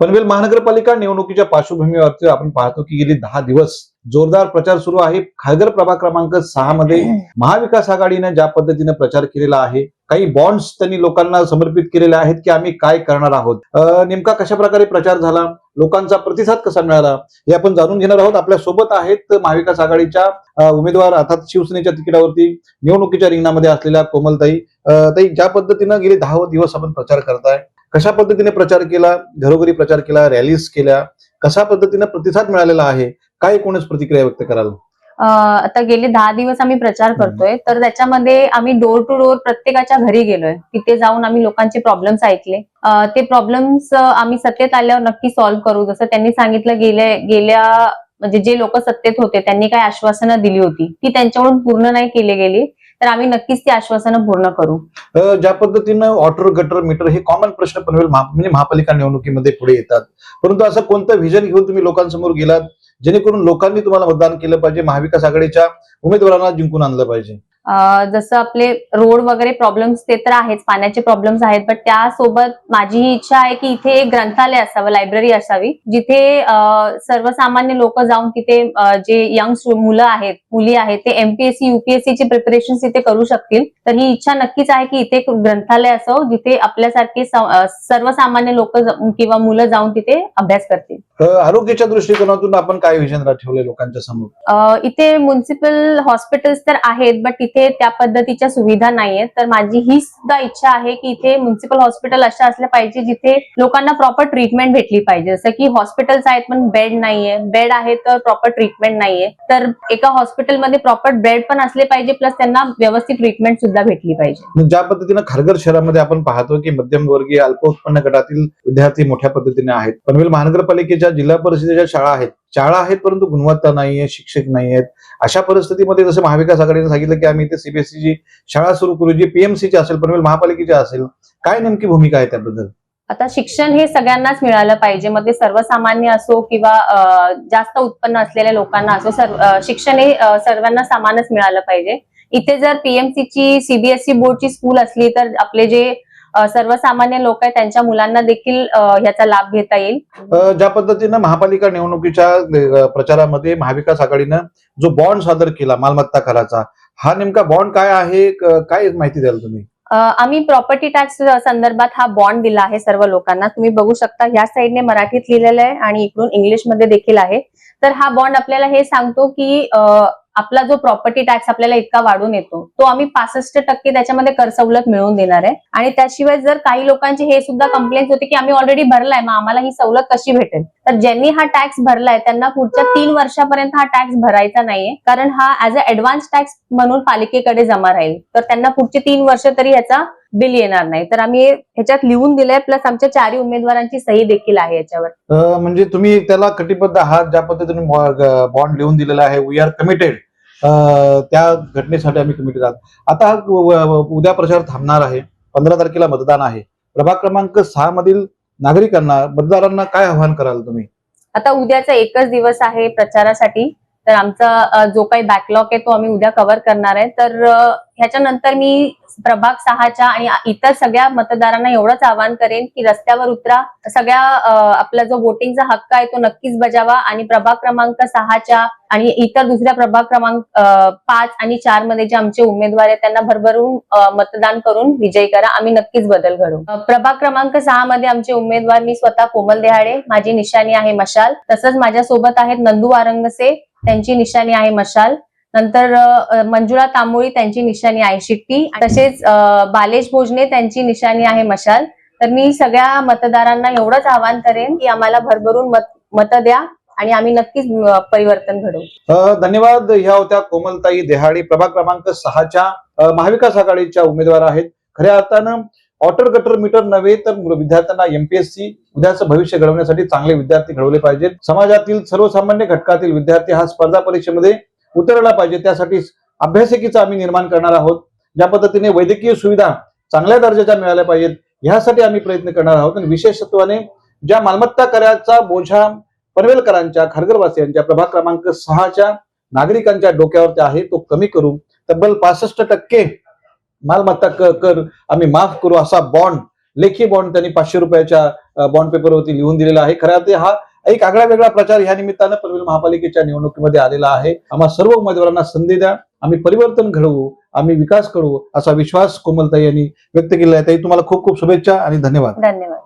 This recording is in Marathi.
पनवेल महानगरपालिका निवडणुकीच्या पार्श्वभूमीवरती आपण पाहतो की गेली दहा दिवस जोरदार प्रचार सुरू आहे. खासगर प्रभाग क्रमांक सहा मध्ये महाविकास आघाडीने ज्या पद्धतीने प्रचार केलेला आहे काही बॉन्ड्स त्यांनी लोकांना समर्पित केलेले आहेत की आम्ही काय करणार आहोत? नेमका कशा प्रकारे प्रचार झाला? लोकांचा प्रतिसाद कसा मिळाला? हे आपण जाणून घेणार आहोत. आपल्यासोबत आहेत महाविकास आघाडीच्या उमेदवार अर्थात शिवसेनेच्या तिकिटावरती निवडणुकीच्या रिंगणामध्ये असलेल्या कोमलताई. ताई ज्या पद्धतीनं गेले दहा दिवस आपण प्रचार करताय कशा पद्धतीने प्रचार केला घरोघरी प्रचार केला रॅलीज केल्या कशा पद्धतीने प्रतिसाद मिळालेला आहे काय एकूणच प्रतिक्रिया व्यक्त कराल? आता गेले दहा दिवस आम्ही प्रचार करतोय तर त्याच्यामध्ये आम्ही डोर टू डोर प्रत्येकाच्या घरी गेलोय. तिथे जाऊन आम्ही लोकांचे प्रॉब्लेम्स ऐकले. ते प्रॉब्लेम्स आम्ही सत्तेत आल्यावर नक्की सॉल्व्ह करू. जसं त्यांनी सांगितलं गेल्या गेल्या म्हणजे जे लोक सत्तेत होते त्यांनी काय आश्वासनं दिली होती ती त्यांच्याकडून पूर्ण नाही केली गेली. तर आम्ही नक्कीच ती आश्वासनं पूर्ण करू. ज्या पद्धतीनं वॉटर गटर मीटर हे कॉमन प्रश्न पनवेल म्हणजे महापालिका निवडणुकीमध्ये पुढे येतात. परंतु असं कोणतं व्हिजन घेऊन तुम्ही लोकांसमोर गेलात जेणेकरून लोकांनी तुम्हाला मतदान केलं पाहिजे महाविकास आघाडीच्या उमेदवारांना जिंकून आणलं पाहिजे? जसं आपले रोड वगैरे प्रॉब्लेम्स ते तर आहेच पाण्याचे प्रॉब्लेम्स आहेत पण त्यासोबत माझी ही इच्छा आहे की इथे एक ग्रंथालय असावं लायब्ररी असावी जिथे सर्वसामान्य लोक जाऊन तिथे जे यंग मुलं आहेत मुली आहेत ते एमपीएससी युपीएससी ची प्रिपरेशन तिथे करू शकतील. तर ही इच्छा नक्कीच आहे की इथे एक ग्रंथालय असावं जिथे आपल्यासारखे सर्वसामान्य लोक किंवा मुलं जाऊन तिथे अभ्यास करतील. आरोग्याच्या दृष्टिकोनातून आपण काय व्हिजन ठेवले लोकांच्या समोर? इथे म्युन्सिपल हॉस्पिटल्स तर आहेत बट तिथे त्या पद्धतीच्या सुविधा नाहीयेत. तर माझी ही सुद्धा इच्छा आहे की इथे म्युन्सिपल हॉस्पिटल अशा असल्या पाहिजे जिथे लोकांना प्रॉपर ट्रीटमेंट भेटली पाहिजे. जसं की हॉस्पिटल्स आहेत पण बेड नाहीये. बेड आहे तर प्रॉपर ट्रीटमेंट नाहीये. तर एका हॉस्पिटलमध्ये प्रॉपर बेड पण असले पाहिजे प्लस त्यांना व्यवस्थित ट्रीटमेंट सुद्धा भेटली पाहिजे. ज्या पद्धतीनं खारघर शहरामध्ये आपण पाहतो की मध्यमवर्गीय अल्पोत्पन्न गटातील विद्यार्थी मोठ्या पद्धतीने आहेत. पनवेल महानगरपालिकेच्या जिल्हा परिषदेच्या शाळा आहेत शाळा आहेत परंतु गुणवत्ता नाहीये शिक्षक नाही आहेत अशा परिस्थितीमध्ये जसं महाविकास आघाडीने सांगितलं की आम्ही इथे सीबीएसईची शाळा सुरू करू जी पीएमसी ची असेल पनवेल महापालिकेची असेल काय नेमकी भूमिका आहे त्याबद्दल? आता शिक्षण हे सगळ्यांनाच मिळालं पाहिजे. मग ते सर्वसामान्य असो किंवा जास्त उत्पन्न असलेल्या लोकांना असो सर्व शिक्षण हे सर्वांना समानच मिळालं पाहिजे. इथे जर पीएमसी ची सीबीएसई बोर्डची स्कूल असली तर आपले जे सर्वसामान्य लोक आहेत त्यांच्या मुलांना देखील अ, ह्याचा लाभ घेता येईल. ज्या पद्धतीनं महापालिका निवडणुकीच्या प्रचारामध्ये महाविकास आघाडीनं जो बॉन्ड सादर केला मालमत्ता कराचा हा नेमका बॉन्ड काय आहे काय माहिती द्याल तुम्ही? आम्ही प्रॉपर्टी टॅक्स संदर्भात हा बॉन्ड दिला आहे सर्व लोकांना. तुम्ही बघू शकता ह्या साईडने मराठीत लिहिलेलं आहे आणि इकडून इंग्लिशमध्ये देखील आहे. तर हा बॉन्ड आपल्याला हे सांगतो की आपला जो प्रॉपर्टी टॅक्स आपल्याला इतका वाढून येतो तो आम्ही पासष्ट टक्के त्याच्यामध्ये कर सवलत मिळवून देणार आहे. आणि त्याशिवाय जर काही लोकांची हे सुद्धा कंप्लेंट होते की आम्ही ऑलरेडी भरलाय मग आम्हाला ही सवलत कशी भेटेल? तर ज्यांनी हा टॅक्स भरलाय त्यांना पुढच्या तीन वर्षापर्यंत हा टॅक्स भरायचा नाहीये. कारण हा ऍज अ ऍडव्हान्स टॅक्स म्हणून पालिकेकडे जमा राहील. तर त्यांना पुढची तीन वर्ष तरी याचा बिल येणार नाही. तर आम्ही ह्याच्यात लिहून दिलंय प्लस आमच्या चारही उमेदवारांची सही देखील आहे याच्यावर. म्हणजे तुम्ही त्याला कटिबद्ध आहात ज्या पद्धतीने बॉन्ड लिहून दिलेला आहे. वी आर कमिटेड त्या घटनेसाठी आम्ही कमिटी जात आता उद्या प्रचार थांबणार आहे. पंधरा तारखेला मतदान आहे. प्रभाग क्रमांक सहा मधील नागरिकांना मतदारांना काय आव्हान कराल तुम्ही? आता उद्याचा एकच दिवस आहे प्रचारासाठी. तर आमचा जो काही बॅकलॉग आहे तो आम्ही उद्या कव्हर करणार आहे. तर ह्याच्यानंतर मी प्रभाग सहाच्या आणि इतर सगळ्या मतदारांना एवढंच आवाहन करेन की रस्त्यावर उतरा. सगळ्या आपला जो वोटिंगचा हक्क आहे तो नक्कीच बजावा आणि प्रभाग क्रमांक सहाच्या आणि इतर दुसऱ्या प्रभाग क्रमांक पाच आणि चारमध्ये जे आमचे उमेदवार आहेत त्यांना भरभरून मतदान करून विजयी करा. आम्ही नक्कीच बदल घडू प्रभाग क्रमांक सहा मध्ये आमचे उमेदवार मी स्वतः कोमल देहाडे माझी निशाणी आहे मशाल. तसंच माझ्यासोबत आहेत नंदू वारंगसे त्यांची निशाणी आहे मशाल. नंतर मंजुळा तांबोळी त्यांची निशाणी आहे शिट्टी. तसेच बालेश भोजने त्यांची निशाणी आहे मशाल. तर मी सगळ्या मतदारांना एवढंच आवाहन करेन की आम्हाला भरभरून मत द्या आणि आम्ही नक्कीच परिवर्तन घडवू. धन्यवाद. ह्या होत्या कोमलताई देहाडी. प्रभाग क्रमांक सहाच्या महाविकास आघाडीच्या उमेदवार आहेत. खऱ्या अर्थानं ऑटर गटर मीटर नव्हे तर विद्यार्थ्यांना एमपीएससी उद्याचं भविष्य घडवण्यासाठी चांगले विद्यार्थी घडवले पाहिजेत. समाजातील सर्वसामान्य घटकातील विद्यार्थी हा स्पर्धा परीक्षेमध्ये उतरला पाहिजे. त्यासाठी अभ्यासिकेचं आम्ही निर्माण करणार आहोत. ज्या पद्धतीने वैद्यकीय सुविधा चांगल्या दर्जाच्या मिळाल्या पाहिजेत ह्यासाठी आम्ही प्रयत्न करणार आहोत. आणि विशेषत्वाने ज्या मालमत्ता कराचा बोझा पनवेलकरांच्या खारघरवासियांच्या प्रभाग क्रमांक सहाच्या नागरिकांच्या डोक्यावरती आहे तो कमी करू तब्बल पासष्ट टक्के मालमत्ता कर. आम्ही माफ करू असा बॉन्ड लेखी बॉन्ड त्यांनी पाचशे रुपयाच्या बॉन्ड पेपरवरती लिहून दिलेला आहे. खऱ्या ते हा एक आगळा वेगळा प्रचार या निमित्तानं पनवेल महापालिकेच्या निवडणुकीमध्ये आलेला आहे. आम्हा सर्व उमेदवारांना संधी द्या. आम्ही परिवर्तन घडवू. आम्ही विकास करू असा विश्वास कोमलताई यांनी व्यक्त केलेला आहे. ताई तुम्हाला खूप खूप शुभेच्छा आणि धन्यवाद. धन्यवाद.